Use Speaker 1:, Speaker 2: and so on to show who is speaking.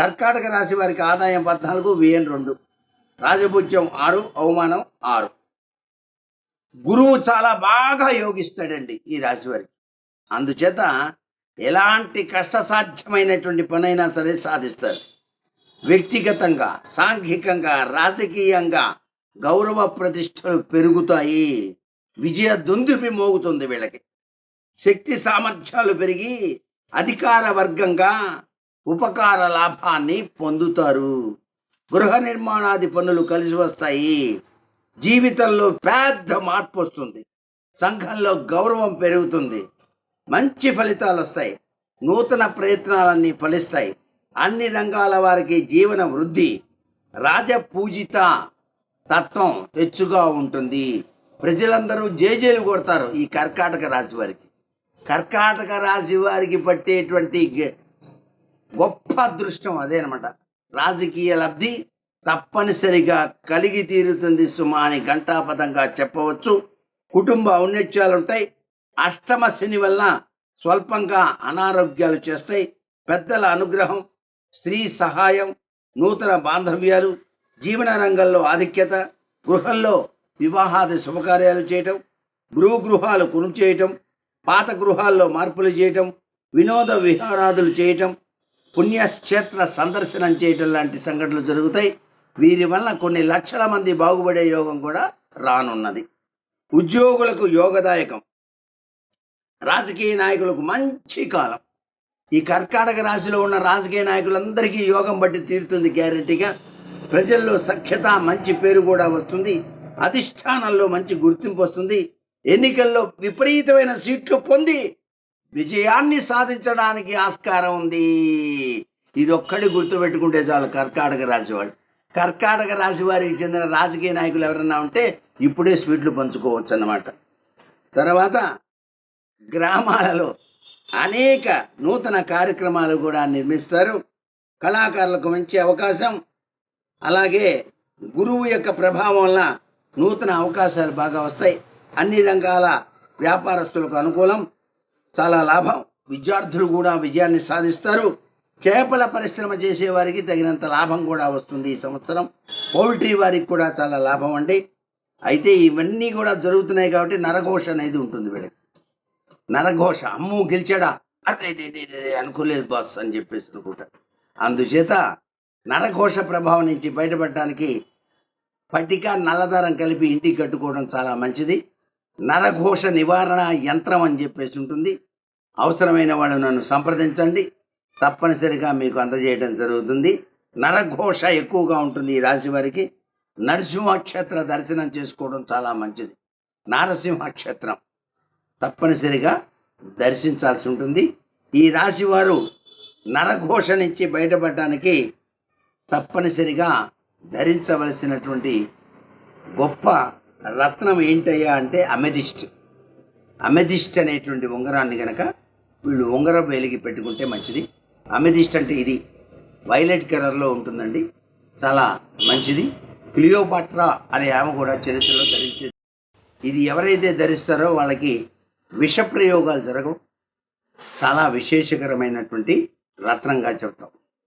Speaker 1: కర్కాటక రాశి వారికి ఆదాయం పద్నాలుగు వ్యయం రెండు. రాజభుజ్యం ఆరు అవమానం ఆరు. గురువు చాలా బాగా యోగిస్తాడండి ఈ రాశి వారికి. అందుచేత ఎలాంటి కష్టసాధ్యమైనటువంటి పనైనా సరే సాధిస్తారు. వ్యక్తిగతంగా సాంఘికంగా రాజకీయంగా గౌరవ ప్రతిష్టలు పెరుగుతాయి. విజయ దుందుపి మోగుతుంది వీళ్ళకి. శక్తి సామర్థ్యాలు పెరిగి అధికార వర్గంగా ఉపకార లాభాన్ని పొందుతారు. గృహ నిర్మాణాది పనులు కలిసి వస్తాయి. జీవితంలో పెద్ద మార్పు వస్తుంది. సంఘంలో గౌరవం పెరుగుతుంది. మంచి ఫలితాలు వస్తాయి. నూతన ప్రయత్నాలన్నీ ఫలిస్తాయి. అన్ని రంగాల వారికి జీవన వృద్ధి రాజపూజిత తత్వం హెచ్చుగా ఉంటుంది. ప్రజలందరూ జేజేలు కొడతారు ఈ కర్కాటక రాశి వారికి. కర్కాటక రాశి వారికి పట్టేటువంటి గొప్ప అదృష్టం అదేనమాట రాజకీయ లబ్ధి తప్పనిసరిగా కలిగి తీరుతుంది సుమా అని ఘంటాపథంగా చెప్పవచ్చు. కుటుంబ ఔన్నత్యాలు ఉంటాయి. అష్టమ శని వల్ల స్వల్పంగా అనారోగ్యాలు చేస్తాయి. పెద్దల అనుగ్రహం స్త్రీ సహాయం నూతన బాంధవ్యాలు జీవన రంగంలో ఆధిక్యత గృహంలో వివాహాది శుభకార్యాలు చేయటం గృహ గృహాలు కురు చేయటం పాత గృహాల్లో మార్పులు చేయటం వినోద విహారాదులు చేయటం పుణ్యక్షేత్ర సందర్శనం చేయటం లాంటి సంఘటనలు జరుగుతాయి. వీరి వలన కొన్ని లక్షల మంది బాగుపడే యోగం కూడా రానున్నది. ఉద్యోగులకు యోగదాయకం. రాజకీయ నాయకులకు మంచి కాలం. ఈ కర్కాటక రాశిలో ఉన్న రాజకీయ నాయకులందరికీ యోగం బట్టి తీరుతుంది గ్యారెంటీగా. ప్రజల్లో సఖ్యత మంచి పేరు కూడా వస్తుంది. అధిష్టానంలో మంచి గుర్తింపు వస్తుంది. ఎన్నికల్లో విపరీతమైన సీట్లు పొంది విజయాన్ని సాధించడానికి ఆస్కారం ఉంది. ఇది ఒక్కడి గుర్తుపెట్టుకుంటే చాలు కర్కాటక రాశి వాడు. కర్కాటక రాశి వారికి చెందిన రాజకీయ నాయకులు ఎవరన్నా ఉంటే ఇప్పుడే స్వీట్లు పంచుకోవచ్చు అన్నమాట తర్వాత గ్రామాలలో అనేక నూతన కార్యక్రమాలు కూడా నిర్మిస్తారు. కళాకారులకు మంచి అవకాశం. అలాగే గురువు యొక్క ప్రభావం వల్ల నూతన అవకాశాలు బాగా వస్తాయి. అన్ని రంగాల వ్యాపారస్తులకు అనుకూలం. చాలా లాభం. విద్యార్థులు కూడా విజయాన్ని సాధిస్తారు. చేపల పరిశ్రమ చేసేవారికి తగినంత లాభం కూడా వస్తుంది ఈ సంవత్సరం. పౌల్ట్రీ వారికి కూడా చాలా లాభం అండి. అయితే ఇవన్నీ కూడా జరుగుతున్నాయి కాబట్టి నరఘోష అనేది ఉంటుంది వీళ్ళకి. నరఘోష అమ్ము గెలిచాడా? అరే అనుకోలేదు బాస్ అని చెప్పేసి అనుకుంటారు అందుచేత నరఘోష ప్రభావం నుంచి బయటపడటానికి పట్టిక నల్లదారం కలిపి ఇంటికి కట్టుకోవడం చాలా మంచిది. నరఘోష నివారణ యంత్రం అని చెప్పేసి ఉంటుంది. అవసరమైన వాళ్ళు నన్ను సంప్రదించండి. తప్పనిసరిగా మీకు అందజేయడం జరుగుతుంది. నరఘోష ఎక్కువగా ఉంటుంది ఈ రాశి వారికి. నరసింహక్షేత్ర దర్శనం చేసుకోవడం చాలా మంచిది. నారసింహక్షేత్రం తప్పనిసరిగా దర్శించాల్సి ఉంటుంది. ఈ రాశి వారు నరఘోష నుంచి బయటపడటానికి తప్పనిసరిగా ధరించవలసినటువంటి గొప్ప రత్నం ఏంటయ్యా అంటే అమెదిస్ట్ అమెదిస్ట్ అనేటువంటి ఉంగరాన్ని గనక వీళ్ళు ఉంగరం వేలికి పెట్టుకుంటే మంచిది. అమెదిస్ట్ అంటే ఇది. వైలెట్ కలర్లో ఉంటుందండి. చాలా మంచిది. క్లియోపాట్రా అనే ఆమె కూడా చరిత్రలో ధరించేది. ఇది ఎవరైతే ధరిస్తారో వాళ్ళకి విషప్రయోగాలు జరగవు. చాలా విశేషకరమైనటువంటి రత్నంగా చెప్తాం.